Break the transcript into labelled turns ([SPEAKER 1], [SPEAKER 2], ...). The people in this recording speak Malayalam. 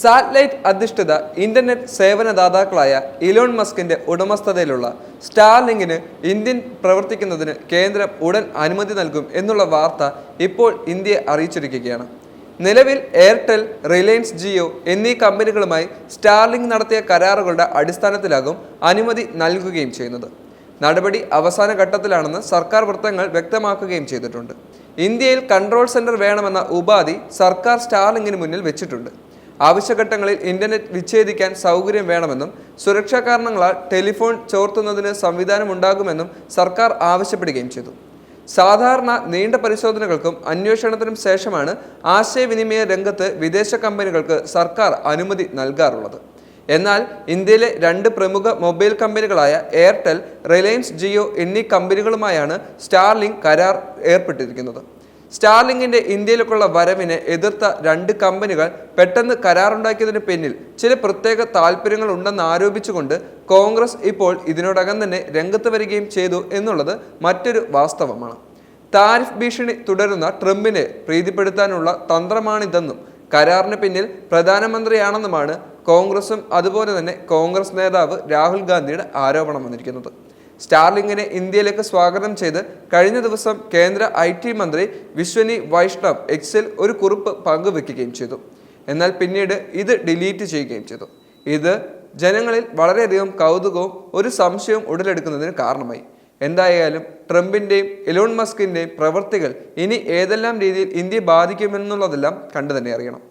[SPEAKER 1] സാറ്റലൈറ്റ് അധിഷ്ഠിത ഇന്റർനെറ്റ് സേവനദാതാക്കളായ ഇലോൺ മസ്കിന്റെ ഉടമസ്ഥതയിലുള്ള സ്റ്റാർലിങ്കിന് ഇന്ത്യൻ പ്രവർത്തിക്കുന്നതിന് കേന്ദ്രം ഉടൻ അനുമതി നൽകും എന്നുള്ള വാർത്ത ഇപ്പോൾ ഇന്ത്യയെ അറിയിച്ചിരിക്കുകയാണ്. നിലവിൽ എയർടെൽ റിലയൻസ് ജിയോ എന്നീ കമ്പനികളുമായി സ്റ്റാർലിങ്ക് നടത്തിയ കരാറുകളുടെ അടിസ്ഥാനത്തിലാകും അനുമതി നൽകുകയും ചെയ്യുന്നത്. നടപടി അവസാന ഘട്ടത്തിലാണെന്ന് സർക്കാർ വൃത്തങ്ങൾ വ്യക്തമാക്കുകയും ചെയ്തിട്ടുണ്ട്. ഇന്ത്യയിൽ കൺട്രോൾ സെന്റർ വേണമെന്ന ഉപാധി സർക്കാർ സ്റ്റാർലിങ്കിന് മുന്നിൽ വെച്ചിട്ടുണ്ട്. ആവശ്യഘട്ടങ്ങളിൽ ഇന്റർനെറ്റ് വിച്ഛേദിക്കാൻ സൗകര്യം വേണമെന്നും സുരക്ഷാ കാരണങ്ങളാൽ ടെലിഫോൺ ചോർത്തുന്നതിന് സംവിധാനം ഉണ്ടാകുമെന്നും സർക്കാർ ആവശ്യപ്പെടുകയും ചെയ്തു. സാധാരണ നീണ്ട പരിശോധനകൾക്കും അന്വേഷണത്തിനും ശേഷമാണ് ആശയവിനിമയ രംഗത്ത് വിദേശ കമ്പനികൾക്ക് സർക്കാർ അനുമതി നൽകാറുള്ളത്. എന്നാൽ ഇന്ത്യയിലെ രണ്ട് പ്രമുഖ മൊബൈൽ കമ്പനികളായ എയർടെൽ റിലയൻസ് ജിയോ എന്നീ കമ്പനികളുമായാണ് സ്റ്റാർലിങ്ക് കരാർ ഏർപ്പെട്ടിരിക്കുന്നത്. സ്റ്റാർലിങ്കിന്റെ ഇന്ത്യയിലേക്കുള്ള വരവിനെ എതിർത്ത രണ്ട് കമ്പനികൾ പെട്ടെന്ന് കരാറുണ്ടാക്കിയതിന് പിന്നിൽ ചില പ്രത്യേക താല്പര്യങ്ങൾ ഉണ്ടെന്ന് ആരോപിച്ചുകൊണ്ട് കോൺഗ്രസ് ഇപ്പോൾ ഇതിനോടകം തന്നെ രംഗത്ത് വരികയും ചെയ്തു എന്നുള്ളത് മറ്റൊരു വാസ്തവമാണ്. താരിഫ് ഭീഷണി തുടരുന്ന ട്രംപിനെ പ്രീതിപ്പെടുത്താനുള്ള തന്ത്രമാണിതെന്നും കരാറിന് പിന്നിൽ പ്രധാനമന്ത്രിയാണെന്നുമാണ് കോൺഗ്രസും അതുപോലെ തന്നെ കോൺഗ്രസ് നേതാവ് രാഹുൽ ഗാന്ധിയുടെ ആരോപണം വന്നിരിക്കുന്നത്. സ്റ്റാർലിങ്ങിനെ ഇന്ത്യയിലേക്ക് സ്വാഗതം ചെയ്ത് കഴിഞ്ഞ ദിവസം കേന്ദ്ര ഐ ടി മന്ത്രി വിശ്വനി വൈഷ്ണവ് എക്സിൽ ഒരു കുറിപ്പ് പങ്കുവെക്കുകയും ചെയ്തു. എന്നാൽ പിന്നീട് ഇത് ഡിലീറ്റ് ചെയ്യുകയും ചെയ്തു. ഇത് ജനങ്ങളിൽ വളരെയധികം കൗതുകവും ഒരു സംശയവും ഉടലെടുക്കുന്നതിന് കാരണമായി. എന്തായാലും ട്രംപിന്റെയും എലോൺ മസ്കിന്റെയും പ്രവൃത്തികൾ ഇനി ഏതെല്ലാം രീതിയിൽ ഇന്ത്യയെ ബാധിക്കുമെന്നുള്ളതെല്ലാം കണ്ടു തന്നെ അറിയണം.